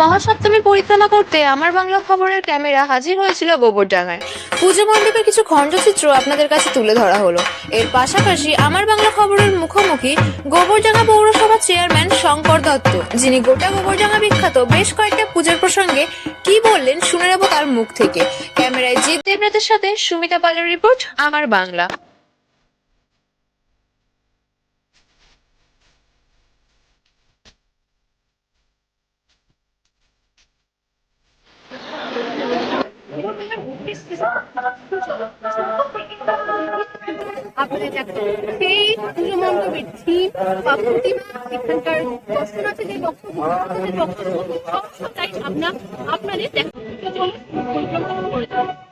মহাসপ্তমী পরিক্রমা করতে আমার বাংলা খবরের ক্যামেরা হাজির হয়েছিল গোবরডাঙ্গায়। পুজো মণ্ডপের কিছু খণ্ডচিত্র আপনাদের কাছে তুলে ধরা হলো। এর পাশাপাশি আমার বাংলা খবরের মুখোমুখি গোবরডাঙ্গা পৌরসভার চেয়ারম্যান শঙ্কর দত্ত, যিনি গোটা গোবরডাঙ্গা বিখ্যাত বেশ কয়েকটা পুজোর প্রসঙ্গে কি বললেন শুনে নেব তার মুখ থেকে। ক্যামেরায় জিৎ দেবনাথের সাথে সুমিতা পালের রিপোর্ট, আমার বাংলা। আপনাদের দেখো সেই পুজো মণ্ডপের থিম এখানকার দর্শন আছে যে বক্তব্য বক্তব্য আপনাদের দেখো পরিক্রমা করে যাব।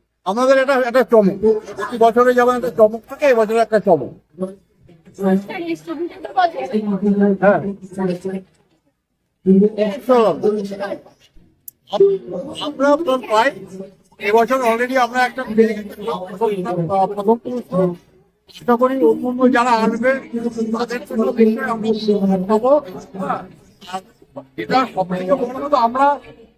আমাদের এটা একটা চমক প্রতি বছরে যেমন একটা চমক থাকে এবছরে একটা চমক হ্যাঁ আমরা আপনার পাই এবছর অলরেডি আমরা একটা প্রথম। আশা করি অন্য অন্য যারা আসবে, তাদের জন্য আমরা হ্যাঁ। এটা সব থেকে আমরা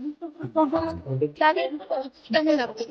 তিন বছর পাশাপাশি হবে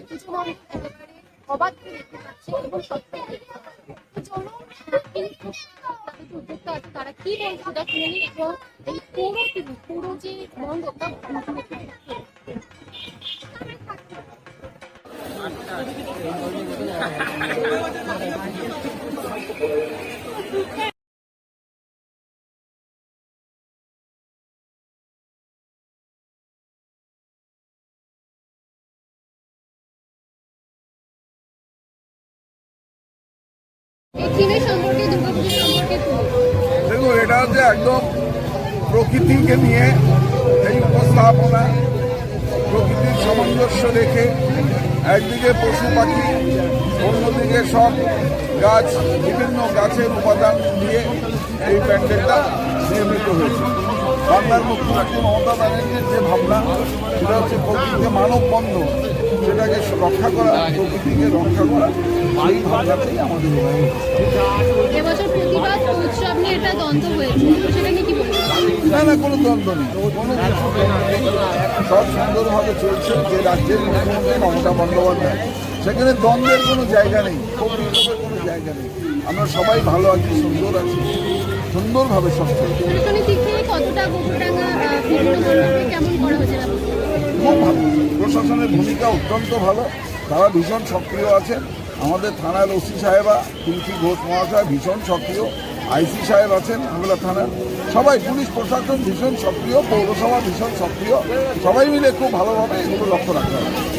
পুজো মণ্ডপ একেবারে অবাধ দেখতে পাচ্ছি এবং সত্যি চলো তাদের যে উদ্যোক্তা আছে তারা কি বলছে শুনে এবং এই পুরো পুরো যে মণ্ডপটা এই থিমের দেখুন, এটা হচ্ছে একদম প্রকৃতিকে নিয়ে এই উপস্থাপনা। প্রকৃতির সামঞ্জস্য রেখে একদিকে পশু পাখি, অন্যদিকে সব গাছ, বিভিন্ন গাছের উপাদান দিয়ে এই প্যান্ডেলটা নির্মিত হয়েছে। বাংলার মুখ্যমন্ত্রী মমতা ব্যানার্জির যে ভাবনা সেটা হচ্ছে প্রকৃতিকে মানব বন্ধ সেটাকে রক্ষা করা প্রকৃতিকে রক্ষা করা এই ভাবনাটাই আমাদের না না কোনো দ্বন্দ্ব নেই। কোনো সব সুন্দরভাবে চলছে যে রাজ্যের মুখ্যমন্ত্রী মমতা বন্দ্যোপাধ্যায়। সেখানে দ্বন্দ্বের কোনো জায়গা নেই কোনো জায়গা নেই। আমরা সবাই ভালো আছি সুন্দর আছি। সুন্দরভাবে সব চলছে প্রশাসনিক দিক থেকে কতটা গোবরডাঙ্গা আহ, বিভিন্ন মণ্ডপে কেমন করা হয়েছে ব্যবস্থা? খুব ভালো। প্রশাসনের ভূমিকা অত্যন্ত ভালো। তারা ভীষণ সক্রিয় আছেন আমাদের থানার ওসি সাহেবা তুলসী ঘোষ মহাশয় ভীষণ সক্রিয়। আইসি সাহেব আছেন হামলা থানার। সবাই পুলিশ প্রশাসন ভীষণ সক্রিয় পৌরসভা ভীষণ সক্রিয়। সবাই মিলে খুব ভালোভাবে এগুলো লক্ষ্য রাখতে হবে।